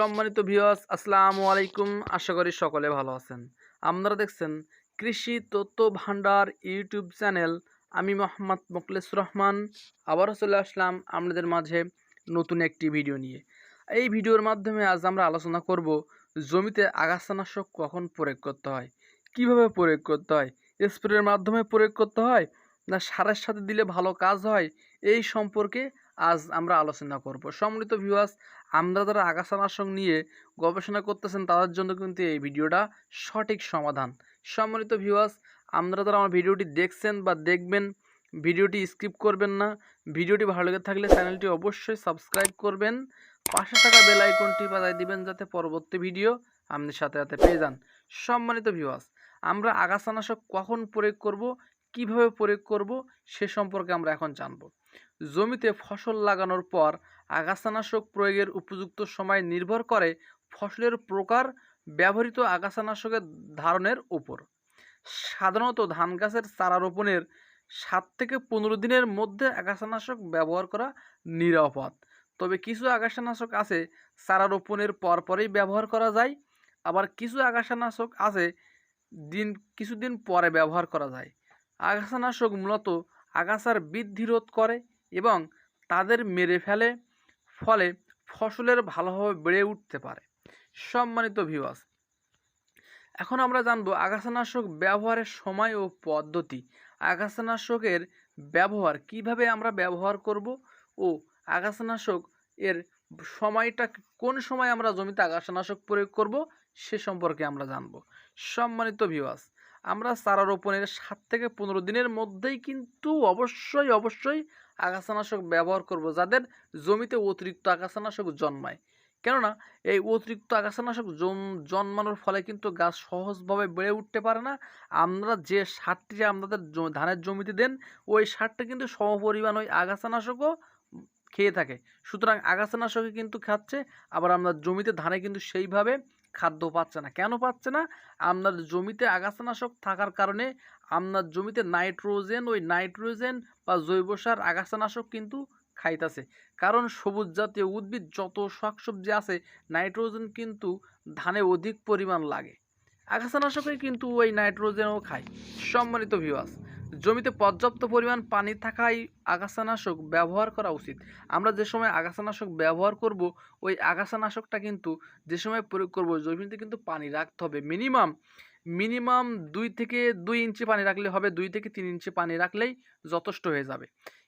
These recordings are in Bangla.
সম্মানিত ভিউয়ার্স আসসালামু আলাইকুম। আশা করি সকলে ভালো আছেন। আপনারা দেখছেন কৃষি তথ্য ভান্ডার ইউটিউব চ্যানেল। আমি মোহাম্মদ মোকলেস রহমান। আবারও চলে আসলাম আপনাদের মাঝে নতুন একটি ভিডিও নিয়ে। এই ভিডিওর মাধ্যমে আজ আমরা আলোচনা করব, জমিতে আগাছানাশক কখন প্রয়োগ করতে হয়? কীভাবে প্রয়োগ করতে হয়? স্প্রের মাধ্যমে প্রয়োগ করতে হয়? না সারের সাথে দিলে ভালো কাজ হয়? এই সম্পর্কে আজ আমরা আলোচনা করব। সম্মিলিত ভিউয়ার্স আমরা যারা আগাছানাশক নিয়ে গবেষণা করতেছেন, তাদের জন্য কিন্তু এই ভিডিওটা সঠিক সমাধান। সম্মানিত ভিউয়ার্স আপনারা যারা আমার ভিডিওটি দেখছেন বা দেখবেন, ভিডিওটি স্কিপ করবেন না, ভিডিওটি ভালো লেগে থাকলে চ্যানেলটি অবশ্যই সাবস্ক্রাইব করবেন, পাশে থাকা বেল আইকনটি বাজায় দিবেন যাতে পরবর্তী ভিডিও আপনি সাথে সাথে পেয়ে যান। সম্মানিত ভিউয়ার্স আমরা আগাছানাশক কখন প্রয়োগ করব, কীভাবে প্রয়োগ করব, সে সম্পর্কে আমরা এখন জানব। জমিতে ফসল লাগানোর পর আগাছানাশক প্রয়োগের উপযুক্ত সময় নির্ভর করে ফসলের প্রকার ব্যবহৃত আগাছানাশকের ধারণের উপর। সাধারণত ধান গাছের চারা রোপণের সাত থেকে পনেরো দিনের মধ্যে আগাছানাশক ব্যবহার করা নিরাপদ। তবে কিছু আগাছানাশক আছে, চারা রোপণের পরপরেই ব্যবহার করা যায়। আবার কিছু আগাছানাশক আছে, দিন, কিছুদিন পরে ব্যবহার করা যায়। আগাছানাশক মূলত আগাছার বৃদ্ধি রোধ করে এবং তাদের মেরে ফেলে, ফলে ফসলের ভালোভাবে বেড়ে উঠতে পারে। সম্মানিত ভিউয়ার্স এখন আমরা জানব আগাছানাশক ব্যবহারের সময় ও পদ্ধতি। আগাছানাশকের ব্যবহার, কীভাবে আমরা ব্যবহার করব ও আগাছানাশক এর সময়টা কোন সময় আমরা জমিতে আগাছানাশক প্রয়োগ করব সে সম্পর্কে আমরা জানব। সম্মানিত ভিউয়ার্স আমরা চারা রোপণের সাত থেকে পনেরো দিনের মধ্যেই কিন্তু অবশ্যই অবশ্যই আগাছানাশক ব্যবহার করব যাদের জমিতে অতিরিক্ত আগাছানাশক জন্মায়। কেননা এই অতিরিক্ত আগাছানাশক জন্মানোর ফলে কিন্তু গাছ সহজভাবে বেড়ে উঠতে পারে না। আমরা যে সারটি আমাদের ধানের জমিতে দেন, ওই সারটা কিন্তু সমপরিমাণ ওই আগাছানাশকও খেয়ে থাকে। সুতরাং আগাছানাশকে কিন্তু খাচ্ছে, আবার আমরা জমিতে ধানে কিন্তু সেইভাবে খাদ্য পাচ্ছে না। কেন পাচ্ছে না? আপনার জমিতে আগাছানাশক থাকার কারণে আপনার জমিতে নাইট্রোজেন, ওই নাইট্রোজেন বা জৈব সার আগাছানাশক কিন্তু খাইতাছে। কারণ সবুজ জাতীয় উদ্ভিদ যত শাকসবজি আছে, নাইট্রোজেন কিন্তু ধানে অধিক পরিমাণ লাগে। আগাছানাশকে কিন্তু ওই নাইট্রোজেনও খায়। সম্মানিত ভিউয়ার্স জমিতে পর্যাপ্ত পরিমাণ পানি থাকায় আগাছানাশক ব্যবহার করা উচিত। আমরা যে সময় আগাছানাশক ব্যবহার করব, ওই আগাছানাশকটা কিন্তু যে সময় প্রয়োগ করব, জমিতে কিন্তু পানি রাখতে হবে। মিনিমাম মিনিমাম দুই থেকে দুই ইঞ্চি পানি রাখলে হবে, দুই থেকে তিন ইঞ্চি পানি রাখলেই যথেষ্ট হয়ে যাবে।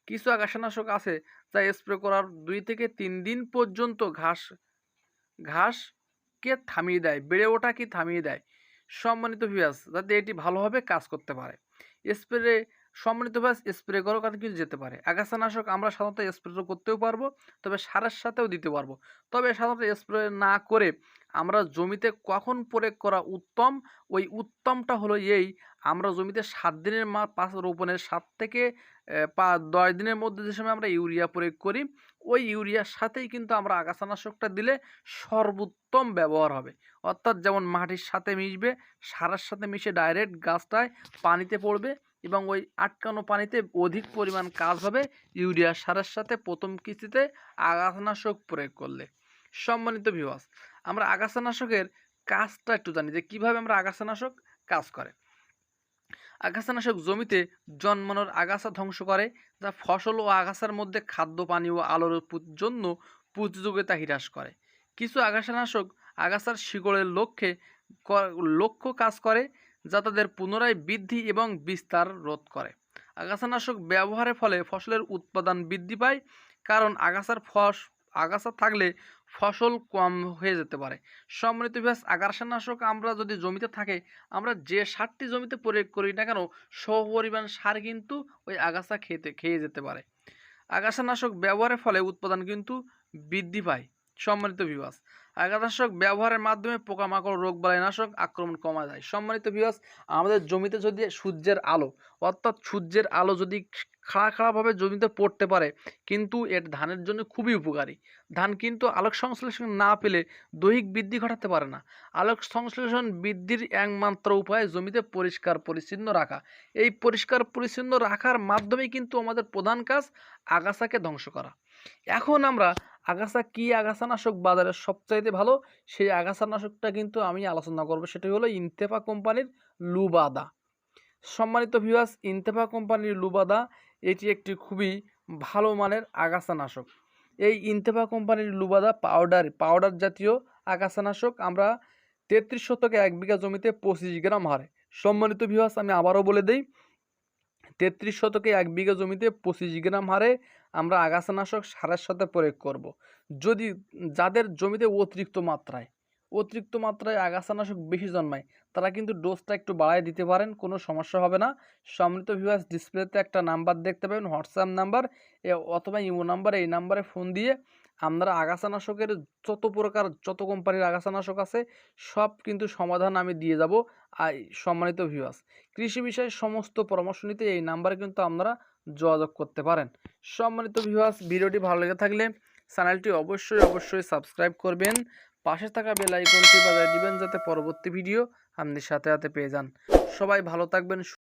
কিছু আগাছানাশক আছে যা স্প্রে করার দুই থেকে তিন দিন পর্যন্ত ঘাস, ঘাসকে থামিয়ে দেয়, বেড়ে ওঠাকে থামিয়ে দেয় সম্মানিত ভিউয়ার্স যাতে এটি ভালোভাবে কাজ করতে পারে। স্প্রে সম্মানিত স্প্রে করার কারণে কিন্তু যেতে পারে। আগাছানাশক আমরা সাধারণত স্প্রে করতেও পারব, তবে সারের সাথেও দিতে পারব। তবে সাধারণত স্প্রে না করে আমরা জমিতে কখন প্রয়োগ করা উত্তম? ওই উত্তমটা হলো এই, আমরা জমিতে সাত দিনের মা, পাঁচ রোপণের সাত থেকে পা দশ দিনের মধ্যে যে সময় আমরা ইউরিয়া প্রয়োগ করি, ওই ইউরিয়ার সাথেই কিন্তু আমরা আগাছানাশকটা দিলে সর্বোত্তম ব্যবহার হবে। অর্থাৎ যেমন মাটির সাথে মিশবে, সারের সাথে মিশে ডাইরেক্ট গাছটায় পানিতে পড়বে এবং ওই আটকানো পানিতে অধিক পরিমাণ কাজ হবে। ইউরিয়া সারের সাথে প্রথম কিস্তিতে আগাছানাশক প্রয়োগ করলে। সম্মানিত ভিউয়ার্স আমরা আগাছানাশকের কাজটা একটু জানি যে কীভাবে আমরা আগাছানাশক কাজ করে। আগাছানাশক জমিতে জন্মানোর আগাছা ধ্বংস করে, যা ফসল ও আগাছার মধ্যে খাদ্য, পানি ও আলোর জন্য প্রতিযোগিতা হ্রাস করে। কিছু আগাছানাশক আগাছার শিকড়ের লক্ষ্যে লক্ষ্য কাজ করে যা তাদের পুনরায় বৃদ্ধি এবং বিস্তার রোধ করে। আগাছানাশক ব্যবহারের ফলে ফসলের উৎপাদন বৃদ্ধি পায়, কারণ আগাছার ফস, আগাছা থাকলে ফসল কম হয়ে যেতে পারে। সম্মিলিত ব্যাস, আগাছানাশক আমরা যদি জমিতে থাকে, আমরা যে সারটি জমিতে প্রয়োগ করি না কেন, সপরিমাণ সার কিন্তু ওই আগাছা খেতে, খেয়ে যেতে পারে। আগাছানাশক ব্যবহারের ফলে উৎপাদন কিন্তু বৃদ্ধি পায়। সম্মানিত বিবাস আগাছানাশক ব্যবহারের মাধ্যমে পোকামাকড় রোগ নাশক আক্রমণ কমা যায় সম্মানিত বিবাস আমাদের জমিতে যদি সূর্যের আলো, অর্থাৎ সূর্যের আলো যদি খাড়া খাড়াভাবে জমিতে পড়তে পারে, কিন্তু এর ধানের জন্য খুবই উপকারী। ধান কিন্তু আলোক সংশ্লেষণ না পেলে দৈহিক বৃদ্ধি ঘটাতে পারে না। আলোক সংশ্লেষণ বৃদ্ধির একমাত্র উপায় জমিতে পরিষ্কার পরিচ্ছন্ন রাখা। এই পরিষ্কার পরিচ্ছন্ন রাখার মাধ্যমেই কিন্তু আমাদের প্রধান কাজ আগাছাকে ধ্বংস করা। এখন আমরা আগাছা কি আগাছানাশক বাজারে সবচাইতে ভালো? সেই আগাছানাশকটা কিন্তু আমি আলোচনা করব। সেটা হলো ইনতেফা কোম্পানির লুবাদা। সম্মানিত ভিউয়ার্স ইনতেফা কোম্পানির লুবাদা, এটি একটি খুবই ভালো মানের আগাছানাশক। এই ইনতেফা কোম্পানির লুবাদা পাউডার পাউডার জাতীয় আগাছানাশক আমরা তেত্রিশ শতকে এক বিঘা জমিতে পঁচিশ গ্রাম হারে। সম্মানিত ভিউয়ার্স আমি আবারও বলে দিই তেত্রিশ শতকে এক বিঘা জমিতে পঁচিশ গ্রাম হারে আমরা আগাছানাশক সারের সাথে প্রয়োগ করব। যদি যাদের জমিতে অতিরিক্ত মাত্রায় অতিরিক্ত মাত্রায় আগাছানাশক বেশি জন্মায়, তারা কিন্তু ডোজটা একটু বাড়ায় দিতে পারেন, কোনো সমস্যা হবে না সম্মিলিত ভিউয়ার্স ডিসপ্লেতে একটা নাম্বার দেখতে পাবেন হোয়াটসঅ্যাপ নাম্বার অথবা ইমো নাম্বার এই নাম্বারে ফোন দিয়ে আপনারা আগাছানাশকের যত প্রকার, যত কোম্পানির আগাছানাশক আছে, সব কিন্তু সমাধান আমি দিয়ে যাব, আই, সম্মানিত ভিউয়ার্স কৃষি বিষয়ে সমস্ত পরামর্শ নিতে এই নাম্বারে কিন্তু আপনারা যোগাযোগ করতে পারেন। সম্মানিত ভিউয়ার্স ভিডিওটি ভালো লেগে থাকলে চ্যানেলটি অবশ্যই অবশ্যই সাবস্ক্রাইব করবেন। পাশে থাকা বেল আইকনটি বাজায় দিবেন যাতে পরবর্তী ভিডিও আপনি সাথে সাথে পেয়ে যান। সবাই ভালো থাকবেন